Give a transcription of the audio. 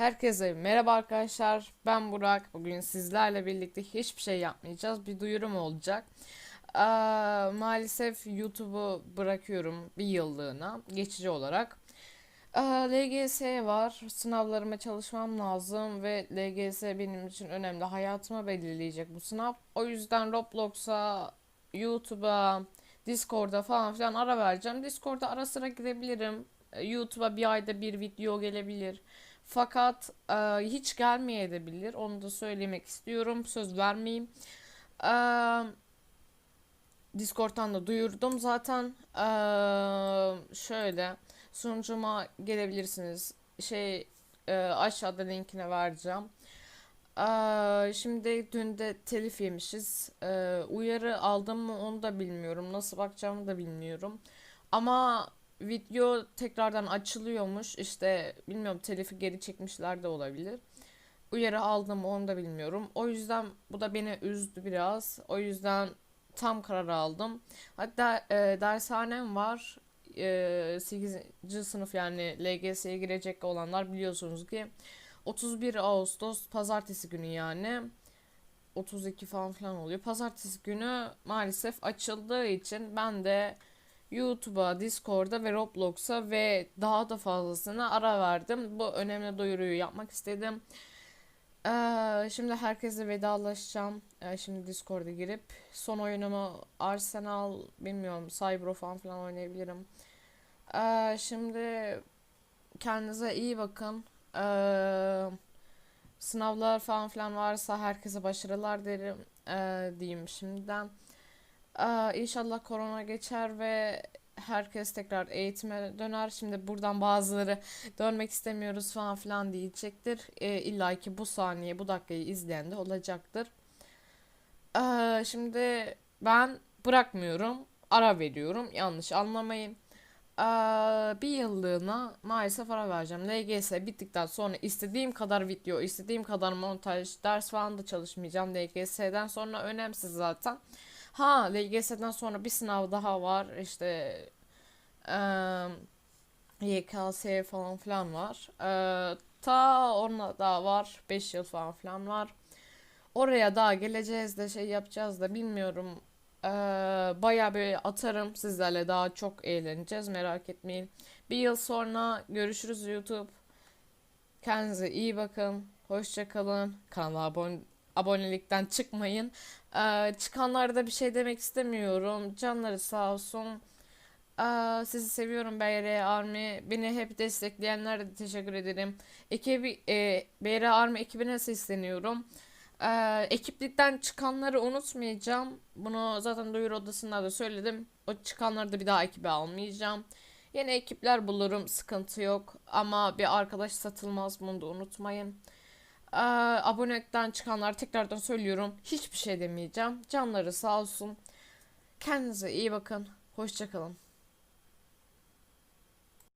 Herkese merhaba arkadaşlar. Ben Burak. Bugün sizlerle birlikte hiçbir şey yapmayacağız. Bir duyurum olacak. Ee, maalesef YouTube'u bırakıyorum bir yıllığına geçici olarak. Ee, LGS var. Sınavlarıma çalışmam lazım ve LGS benim için önemli. Hayatımı belirleyecek bu sınav. O yüzden Roblox'a, YouTube'a, Discord'a falan filan ara vereceğim. Discord'a ara sıra gidebilirim. Ee, YouTube'a bir ayda bir video gelebilir. Fakat e, hiç gelmeyebilir. Onu da söylemek istiyorum. Söz vermeyeyim. E, Discord'dan da duyurdum zaten. E, şöyle sunucuma gelebilirsiniz. Şey e, aşağıda linkine vereceğim. E, şimdi dün de telif yemişiz. E, uyarı aldım mı onu da bilmiyorum. Nasıl bakacağımı da bilmiyorum. Ama video tekrardan açılıyormuş. İşte bilmiyorum telifi geri çekmişler de olabilir. Uyarı aldım onu da bilmiyorum. O yüzden bu da beni üzdü biraz. O yüzden tam karar aldım. Hatta e, dershanem var. E, 8. sınıf yani LGS'ye girecek olanlar biliyorsunuz ki 31 Ağustos pazartesi günü yani 32 falan filan oluyor. Pazartesi günü maalesef açıldığı için ben de YouTube'a, Discord'a ve Roblox'a ve daha da fazlasına ara verdim. Bu önemli duyuruyu yapmak istedim. Ee, şimdi herkese vedalaşacağım. Ee, şimdi Discord'a girip son oyunumu Arsenal, bilmiyorum Cybro falan oynayabilirim. Ee, şimdi kendinize iyi bakın. Ee, sınavlar falan filan varsa herkese başarılar derim ee, diyeyim şimdiden. Aa, İnşallah korona geçer ve herkes tekrar eğitime döner. Şimdi buradan bazıları dönmek istemiyoruz falan filan diyecektir. E, illa ki bu saniye, bu dakikayı izleyen de olacaktır. Aa, şimdi ben bırakmıyorum, ara veriyorum. Yanlış anlamayın. Aa, bir yıllığına maalesef ara vereceğim. LGS bittikten sonra istediğim kadar video, istediğim kadar montaj, ders falan da çalışmayacağım. LGS'den sonra önemsiz zaten. Ha LGS'den sonra bir sınav daha var. İşte eee YKS falan filan var. Eee, ta ona daha var. 5 yıl falan filan var. Oraya daha geleceğiz de şey yapacağız da bilmiyorum. Eee bayağı bir atarım sizlerle daha çok eğleneceğiz merak etmeyin. Bir yıl sonra görüşürüz YouTube. Kendinize iyi bakın. Hoşça kalın. Kanala abone abonelikten çıkmayın. Ee, çıkanlara bir şey demek istemiyorum. Canları sağ olsun. Ee, sizi seviyorum BR Army. Beni hep destekleyenlere de teşekkür ederim. Ekibi, e, BR Army ekibine sesleniyorum. Ee, ekiplikten çıkanları unutmayacağım. Bunu zaten duyuru odasında da söyledim. O çıkanları da bir daha ekibe almayacağım. Yeni ekipler bulurum, sıkıntı yok. Ama bir arkadaş satılmaz, bunu da unutmayın. Ee, abonelikten çıkanlar tekrardan söylüyorum. Hiçbir şey demeyeceğim. Canları sağ olsun. Kendinize iyi bakın. Hoşçakalın.